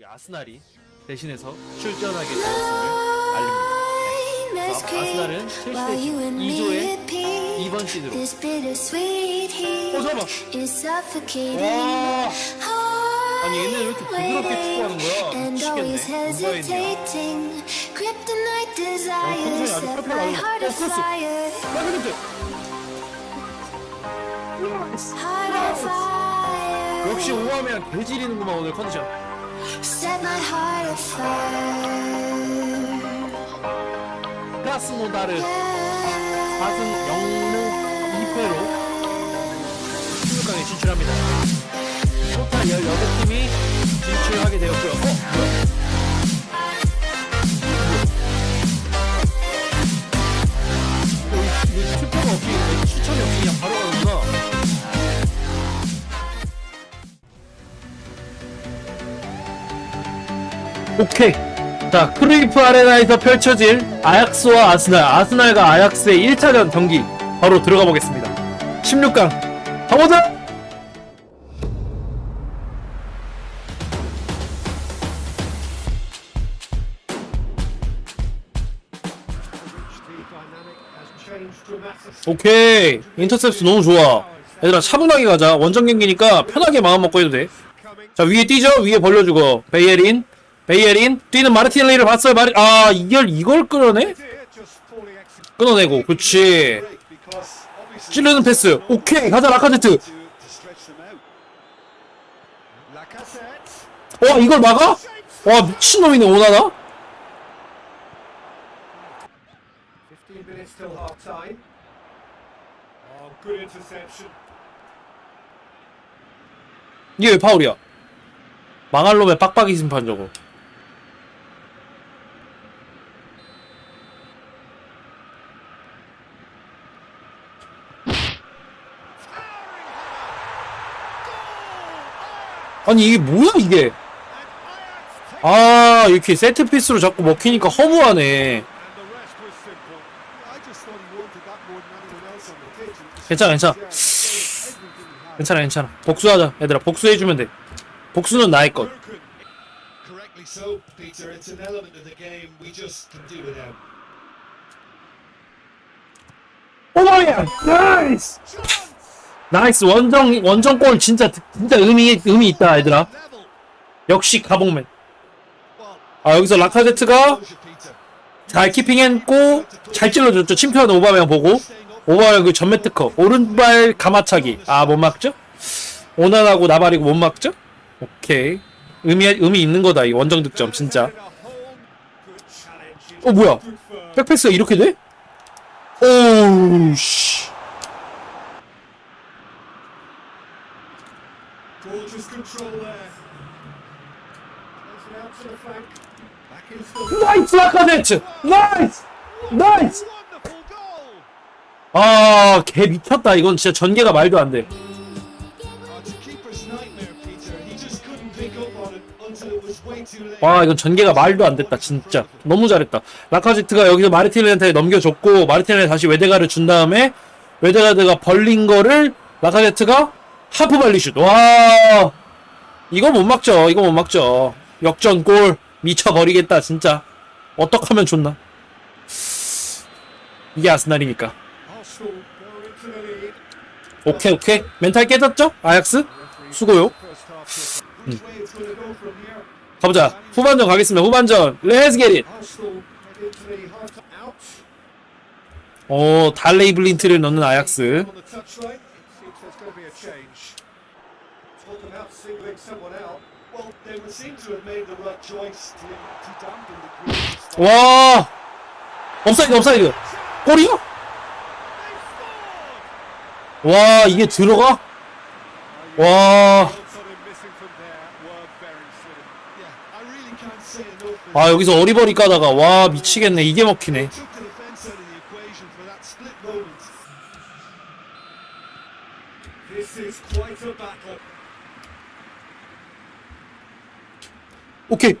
이 아스날이 대신해서 출전하게 되었음을 알립니다. 네. 자, 아스날은 첼시 대신 2조의 2번 시드로. 어 잠깐만. 와. 아니 얘는 왜 이렇게 부드럽게 축구하는 거야? 미치겠네. 누가 했냐 컨디션이 아주 펄펄 나오네. 어, 크로스. 빨간색 역시 오하면 개지리는구만 오늘 컨디션 Set my heart afire. 가스노다르 4승 0무 2패로 16강에 진출합니다. 토탈 18팀이 진출하게 되었고요 오케이. 자 크루이프 아레나에서 펼쳐질 아약스와 아스날. 아스날과 아약스의 1차전 경기 바로 들어가 보겠습니다. 16강 가보자! 오케이. 인터셉스 너무 좋아. 얘들아 차분하게 가자. 원정 경기니까 편하게 마음 먹고 해도 돼자 위에 뛰죠? 위에 벌려주고. 베이에린 베이에린 뛰는 마르티넬리를 봤어요. 마르 아 이걸 이걸 끌어내? 끊어내고 그렇지 찌르는 패스. 오케이 가자 라카제트. 와 이걸 막아? 와 미친놈이네 오나나? 15 minutes till half time. Good interception. 이게 왜 파울이야? 망할 놈의 빡빡이 심판 저거 아니 이게 뭐야 이게 아 이렇게 세트피스로 자꾸 먹히니까 허무하네 괜찮아 괜찮아. 괜찮아 괜찮아 복수하자 얘들아 복수해주면 돼 복수는 나의 것 so, Peter. 나이스 원정 원정골 진짜 진짜 의미 의미 있다 얘들아. 역시 가봉맨 아 여기서 라카제트가. 잘 키핑했고 잘 찔러줬죠 침투하는 오바메양 보고 오바메양 그 전매 특허 오른발 가마차기 아 못 막죠 오난하고 나발이고 못 막죠 오케이 의미 의미 있는 거다 이 원정 득점 진짜. 어 뭐야. 백패스가 이렇게 돼? 오우 씨 Gorgeous control there. Plays it out to the flank. Back into the 나이스 라카제트 나이스 나이스 wonderful goal. 아, 개 미쳤다. 이건 진짜 전개가 말도 안 돼. It's a keeper's nightmare, Peter. He just couldn't pick up on it until it was way too late. 와, 이건 전개가 말도 안 됐다. 진짜. 너무 잘했다. 라카제트가 여기서 마르티넬한테 넘겨줬고, 마르티넬 다시 외데가를 준 다음에, 외데가드가 벌린 거를 라카제트가 하프 발리슛. 와, 이거 못 막죠. 이거 못 막죠. 역전 골. 미쳐버리겠다, 진짜. 어떡 하면 좋나. 이게 아스날이니까. 오케이, 오케이. 멘탈 깨졌죠? 아약스? 수고요. Here? 가보자. 후반전 가겠습니다. 후반전. Half out 오, 달레이 블린트를 넣는 아약스. 와! 업사이드, 업사이드. 골이요? 와, 이게 들어가? 와. 아, 여기서 어리버리 까다가, 와, 미치겠네. 이게 먹히네. This is quite a battle. 오케이,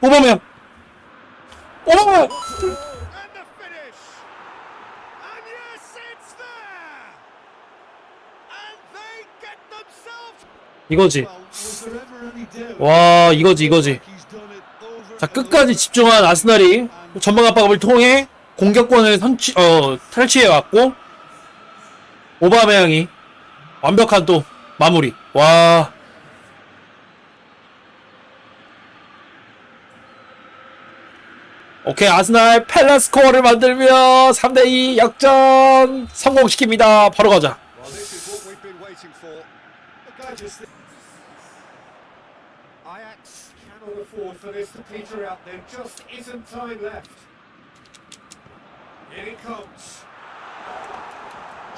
get themselves 이거지. 와, 이거지, 이거지. 자 끝까지 집중한 아스날이 전방 압박을 통해 공격권을 선취 어 탈취해 왔고 오바메양이 완벽한 또 마무리 와 오케이 아스날 펠라스 코어를 만들며 3대2 역전 성공시킵니다 바로 가자.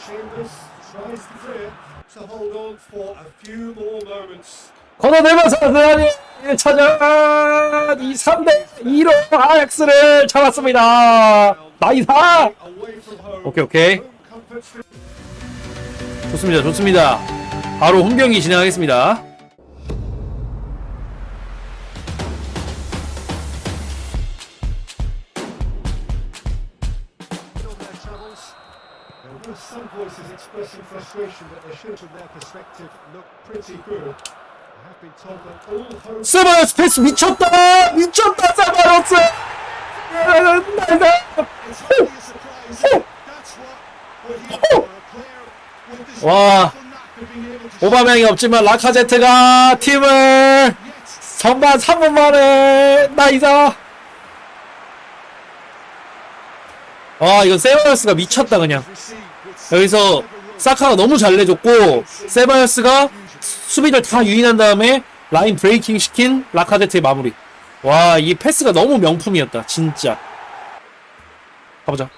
Chambers tries to clear to hold on for a few more moments. 걷어내면서 아스날이 찾아 이 3대 2로 아약스를 잡았습니다 나이사. 오케이 오케이 좋습니다 좋습니다 바로 홍경기 진행하겠습니다 On their travels. There were some voices expressing frustration that they should, from their perspective, look pretty good. 세바요스 패스 미쳤다 미쳤다 this 와 오바명이 없지만 라카제트가 팀을 선반 3분 만에 나이사 와 이건 세바요스가 미쳤다 그냥 여기서 사카가 너무 잘 내줬고 세바요스가 수비를 다 유인한 다음에 라인 브레이킹 시킨 라카제트의 마무리 와 이 패스가 너무 명품이었다 진짜 가보자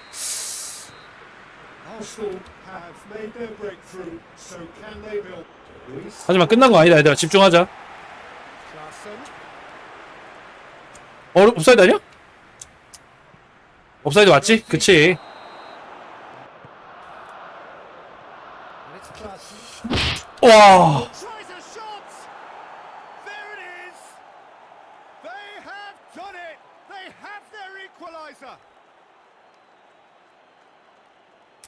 하지만 끝난 거 아니다 얘들아 집중하자. 어 옵사이드 아니야? 옵사이드 맞지? 그치. 와 tries a shot. There it is. They have done it. They have their equaliser.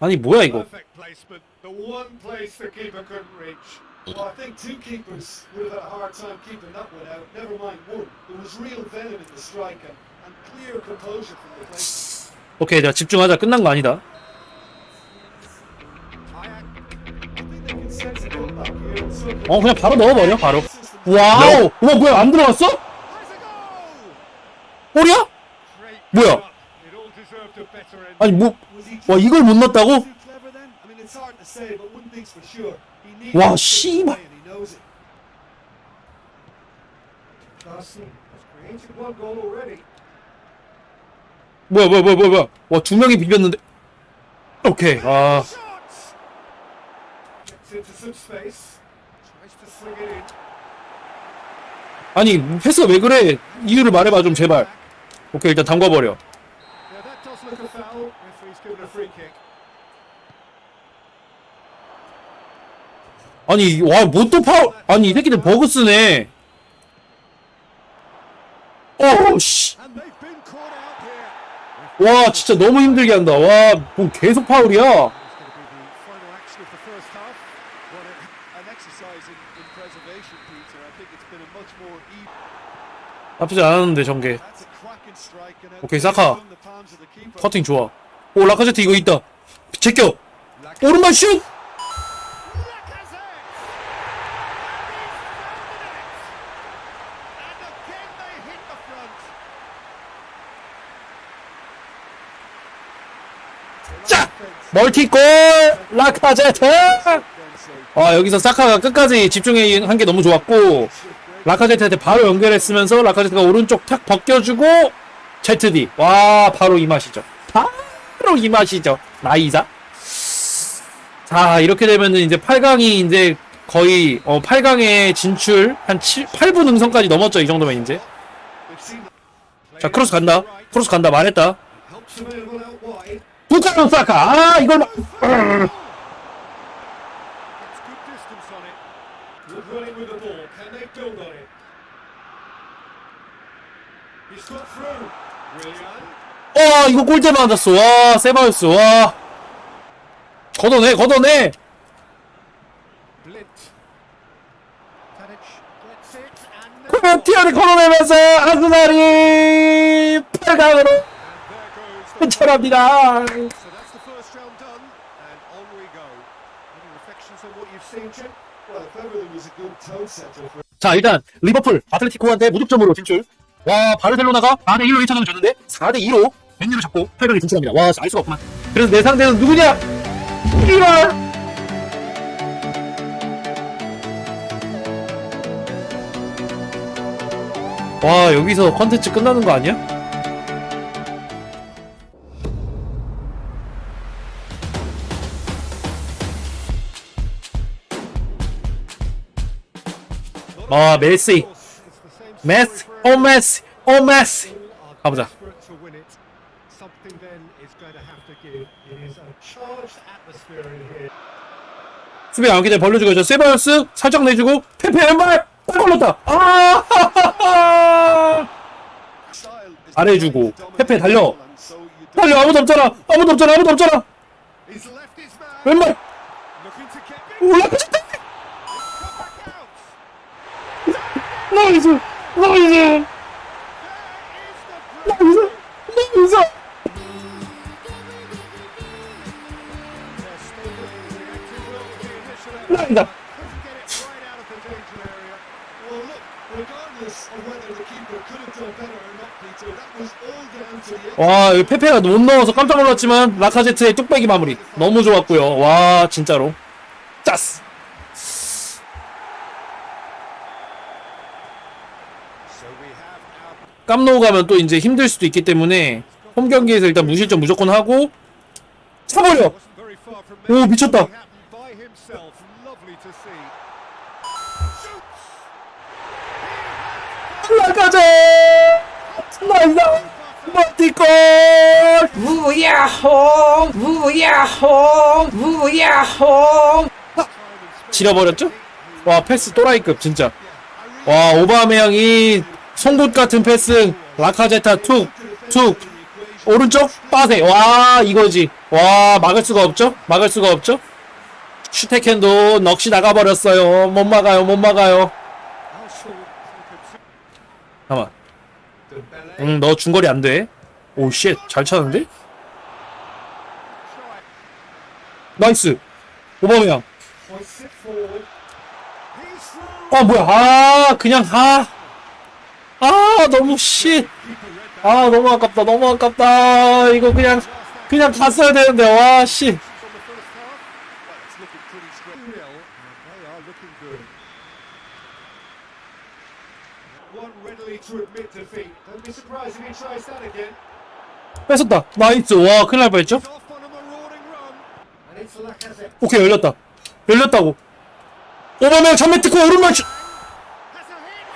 아니 뭐야 이거 Perfect placement. The one place the keeper couldn't reach. Well, I think two keepers would have had a hard time keeping that one out. Never mind one. There was real venom in the striker and clear composure from the place. 오케이 자 집중하자 끝난 거 아니다 I think they can sense a comeback here. and so- 어 그냥 바로 넣어버려 바로 와우 와 뭐야 안 들어갔어? A goal. Great. 뭐야? 아니 뭐 와 이걸 못 needs 와, 씨발. 뭐야 뭐야 뭐야 뭐야 와두 명이 비볐는데 오케이 아. 아니 패스가 왜 그래 이유를 말해봐 좀 제발 오케이 일단 담궈버려 Yeah, that does look a foul. Referee's given a free kick. 아니 와뭐또 파울 아니 이 새끼들 버그 쓰네 어씨. 와 진짜 너무 힘들게 한다 와뭐 계속 파울이야. 나쁘지 않았는데 전개 오케이 사카. 커팅 좋아 오 라카제트 이거 있다 제껴. 오른발 슛 And again they hit the front. 짝 멀티골! 라카제트! 아 여기서 사카가 끝까지 집중해 한 게 너무 좋았고 라카제트한테 바로 연결했으면서 라카제트가 오른쪽 탁 벗겨주고 제트디. 와 바로 이 맛이죠. 바로 이 맛이죠. 나이사 자 이렇게 되면은 이제 8강이 이제 거의 어 8강에 진출 한 7, 8분 응선까지 넘었죠 이 정도면 이제. 자 크로스 간다. 크로스 간다. 말했다 부카노 사카 아 이걸. 와 이거 골대 맞았어 와 세바였어 와 걷어내 걷어내 티어리 걸어내면서 아스날이 8강으로 There goes the 진출합니다. So that's the first round done, and on we go. Any reflections on what you've seen, Chip? Well, if ever there was a good tone setter for 자 일단 리버풀 아틀레티코한테 무득점으로 진출. 와 바르셀로나가 4대 1로 1차전을 졌는데 4대 2로 맨유를 잡고 8강에 진출합니다. 와 알 수가 없구만. 그래서 내 상대는 누구냐? 이럴. 와 여기서 컨텐츠 끝나는 거 아니야? 아 메시 메시 오 메시 오 메시 가보자. 수비 안 기대 벌려주고 저 세바이어스 살짝 내주고 페페 왼발 딱 걸렸다 아 아래 주고, 페페 달려. 달려 아무도 없잖아 아무도 없잖아 아무도 없잖아. 왼발. 올라가졌다 나이스 나이스 나이스 나이스 the 와 여기 페페가 못 넣어서 깜짝 놀랐지만 라카제트의 뚝배기 마무리 너무 좋았고요 와 진짜로 짜스 So we have our 깜노 가면 또 이제 힘들 수도 있기 때문에 홈 경기에서 일단 무실점 무조건 하고 차버려. 오, 미쳤다. 라카제 나이스 멀티골! 우야홍 우야홍 우야홍. 지려버렸죠? 와 패스 또라이급 진짜. 와 오바메양이 송곳 같은 패스. 라카제타 툭 툭. 오른쪽 빠세. 와 이거지. 와 막을 수가 없죠? 막을 수가 없죠? 슈테켄도 넋이 나가버렸어요. 못 막아요 못 막아요. 잠깐만. 응너 중거리 안돼. 오쉣잘 차는데? 나이스. through. 아 뭐야. 아 그냥 아 아 너무 씨. 아 너무 아깝다 너무 아깝다 이거 그냥 그냥 갔어야 되는데 와 씨. 뺏었다 나이스 와 큰일 날 뻔했죠. 오케이 열렸다 열렸다고 오바메 전면 특고 오른발 슛 Has a hit.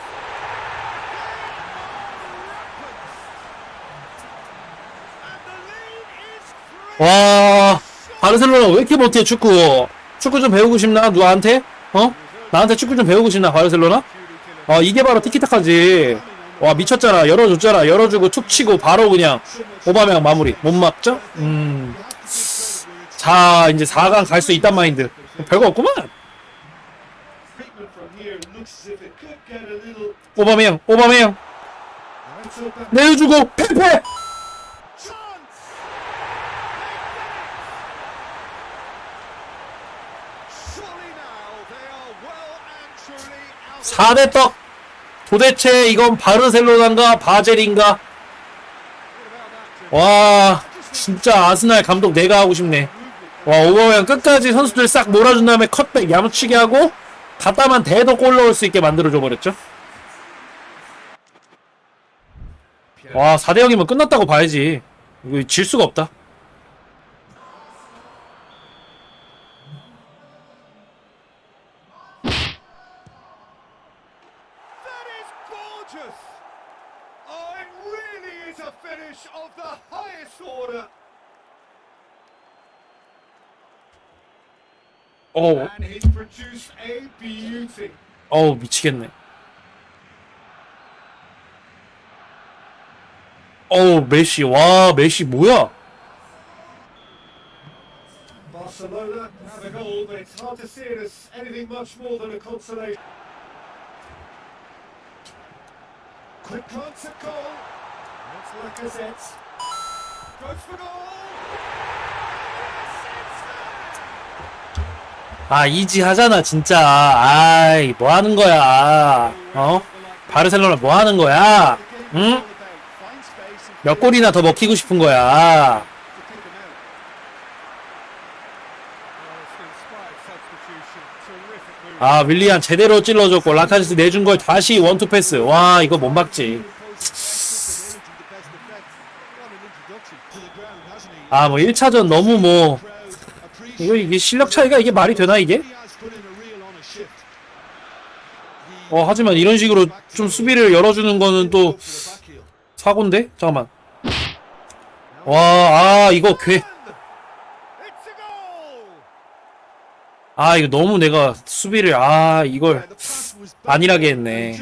And the lead is three. 와 바르셀로나 왜 이렇게 못해 축구? 축구 좀 배우고 싶나 누구한테? 어? 나한테 축구 좀 배우고 싶나 바르셀로나? 아 이게 바로 티키타카지. 와 미쳤잖아. 열어줬잖아. 열어주고 툭 치고 바로 그냥 오바메양 마무리. 못 막죠? 음자 이제 4강 갈 수 있단 마인드. 별거 없구만. up that 내려주고 페페 Chance. Surely now they are well and truly out. 4대 떡. 도대체 이건 바르셀로나인가 바젤인가? 와 진짜 아스날 감독 내가 하고 싶네. 와 오바메양 끝까지 선수들 싹 몰아준 다음에 컷백 야무치게 하고 갖다만 대도 골 넣을 수 있게 만들어줘 버렸죠? 와 4대 0이면 끝났다고 봐야지. 이거 질 수가 없다 That is gorgeous. Oh, it really is a finish of the highest order. 어우. 어우 미치겠네 어우 메시 와 메시 뭐야 Barcelona have a goal, but it's hard to see it as anything much more than a consolation. Quick concert goal. That's Lacazette. Goes for goal. 아 이지 하잖아 진짜. 아이 뭐 하는 거야? 어? 바르셀로나 뭐 하는 거야? 응? 몇 골이나 더 먹히고 싶은 거야? 아 윌리안 제대로 찔러줬고 라카제스 내준 걸 다시 원투 패스. 와 이거 못 막지. 아 뭐 1차전 너무 뭐 이거 이게 실력 차이가 이게 말이 되나 이게? 어 하지만 이런 식으로 좀 수비를 열어주는 거는 또 사고인데? 잠깐만. 와아 이거 괴. 아 이거 너무 내가 수비를 아 이걸 안일하게 했네.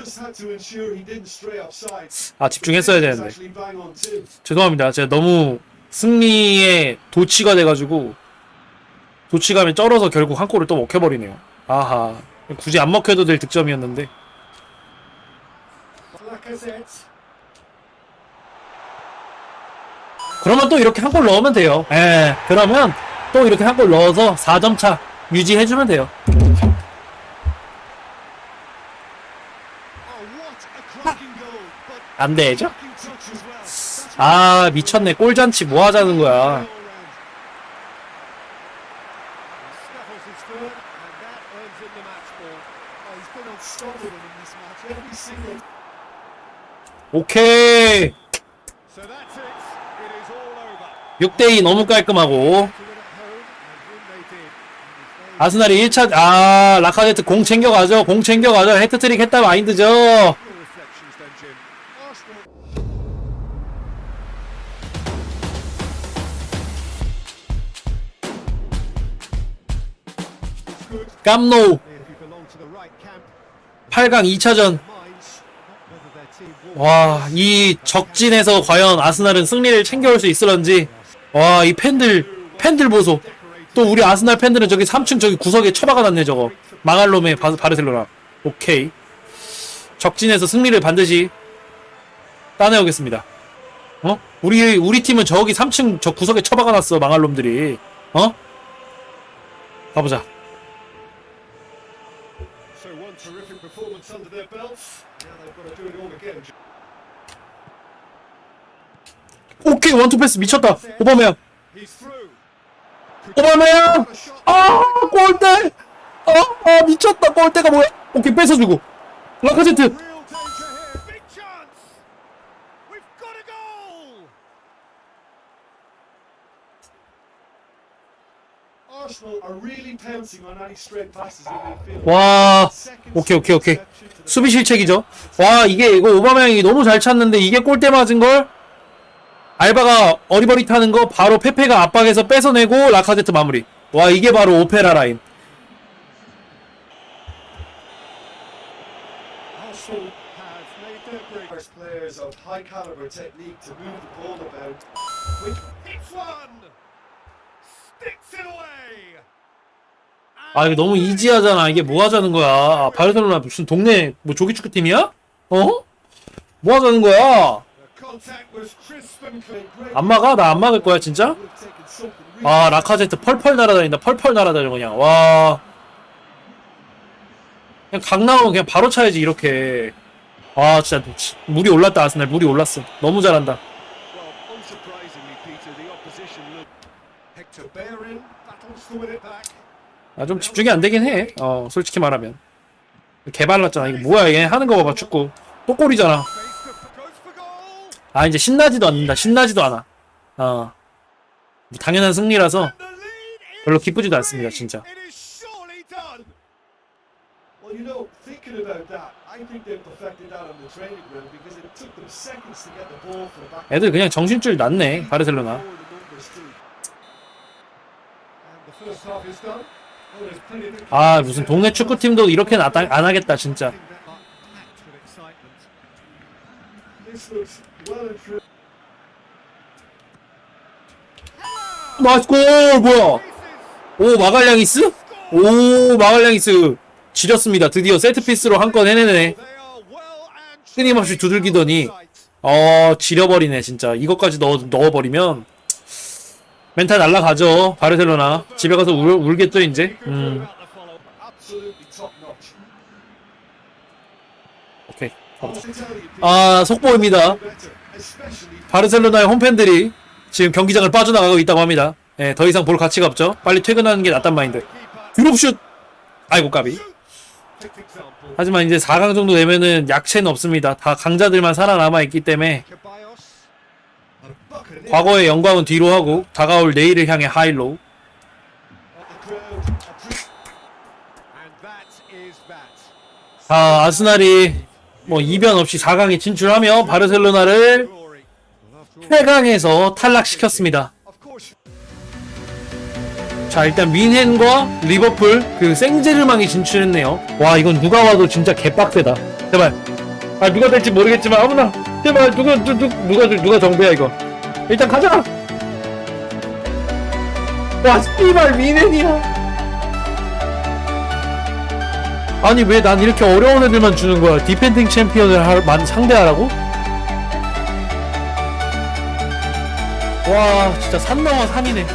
아 집중했어야 되는데. 죄송합니다. 제가 너무 승리에 도치가 돼가지고 도치감에 쩔어서 결국 한 골을 또 먹혀버리네요. 아하. 굳이 안 먹혀도 될 득점이었는데. 그러면 또 이렇게 한 골 넣으면 돼요. 예. 그러면 또 이렇게 한 골 넣어서 4점 차 유지해주면 돼요. 안 되죠? 아 미쳤네. 꼴잔치 뭐 하자는 거야 오케이. 6대2 너무 깔끔하고. 아스날이 1차 아 라카제트 공 챙겨가죠. 공 챙겨가죠. 헤트트릭 했다 마인드죠. 깜노 8강 2차전 와 이 적진에서 과연 아스날은 승리를 챙겨올 수 있을런지. 와 이 팬들 팬들 보소. 또 우리 아스날 팬들은 저기 3층 저기 구석에 처박아놨네 저거. 망할 놈의 바, 바르셀로나. 오케이. 적진에서 승리를 반드시 따내오겠습니다. 어? 우리 우리 팀은 저기 3층 저 구석에 처박아놨어 망할 놈들이. 어? 가보자 So one terrific performance under their belts. Now they've got to do it all again. 오케이 원투 패스 미쳤다 오바메양. 오바메양 아 골대 아, 아 미쳤다 골대가 뭐야 오케이 뺏어주고 라카제트. 와 오케이 오케이 오케이 수비 실책이죠 와 이게 이거 오바메양이 너무 잘 찼는데 이게 골대 맞은 걸 알바가 어리버리타는 거 바로 페페가 압박해서 뺏어내고 라카제트 마무리 와 이게 바로 오페라 라인. 아 이거 너무 이지하잖아 이게 뭐 하자는 거야 아, 바르셀로나 무슨 동네 뭐 조기축구 팀이야? 어? 뭐 하자는 거야 안 막아? 나 안 막을 거야 진짜? 아 라카제트 펄펄 날아다닌다 펄펄 날아다녀 그냥 와 그냥 각 나오면 그냥 바로 차야지 이렇게 아 진짜 치- 물이 올랐다 아스날 물이 올랐어 너무 잘한다. 아 좀 집중이 안 되긴 해 어 솔직히 말하면 개발랐잖아 이거 뭐야 얘 하는 거 봐봐 축구 또 골이잖아 아 이제 신나지도 않는다 신나지도 않아 어 당연한 승리라서 별로 기쁘지도 않습니다. 진짜 It is surely done. Well, you know, thinking about that, I think they perfected that on the training ground because it took them seconds to get the ball for the back. 애들 그냥 정신줄 났네 바르셀로나. And the first half is done. Oh, 아 무슨 동네 축구팀도 이렇게는 안, 안 하겠다 진짜 This looks well and truly. 나이스 골 뭐야? 오 마갈량이스? 오 마갈량이스. 지렸습니다. 드디어 세트피스로 한 건 해내네. 끊임없이 두들기더니. 어 지려버리네 진짜. 이것까지 넣어 넣어버리면 멘탈 날라가죠. 바르셀로나. 집에 가서 울, 울겠죠 이제? 음 Absolutely top notch. 오케이 Hospitality, Peter, 아 속보입니다. 바르셀로나의 홈팬들이 지금 경기장을 빠져나가고 있다고 합니다. 예, 더 이상 볼 가치가 없죠. 빨리 퇴근하는 게 낫단 마인드. 드롭슛! 아이고 까비. 하지만 이제 4강 정도 되면은 약체는 없습니다. 다 강자들만 살아남아 있기 때문에 과거의 영광은 뒤로 하고 다가올 내일을 향해 that. 아 아스날이 뭐 이변 없이 4강에 진출하며 바르셀로나를 Glory. Well, after all, 8강에서 탈락시켰습니다. 자 일단 민헨과 리버풀 그 생제르망이 진출했네요. 와 이건 누가 와도 진짜 개빡세다. 제발. 아 누가 될지 모르겠지만 아무나 제발 누가 누, 누, 누가 누가 정배야 이거. 일단 가자. 와 씨발 민헨이야. 아니 왜 난 이렇게 어려운 애들만 주는 거야? 디펜딩 챔피언을 하, 만 상대하라고? 와 진짜 산 넘어 산이네.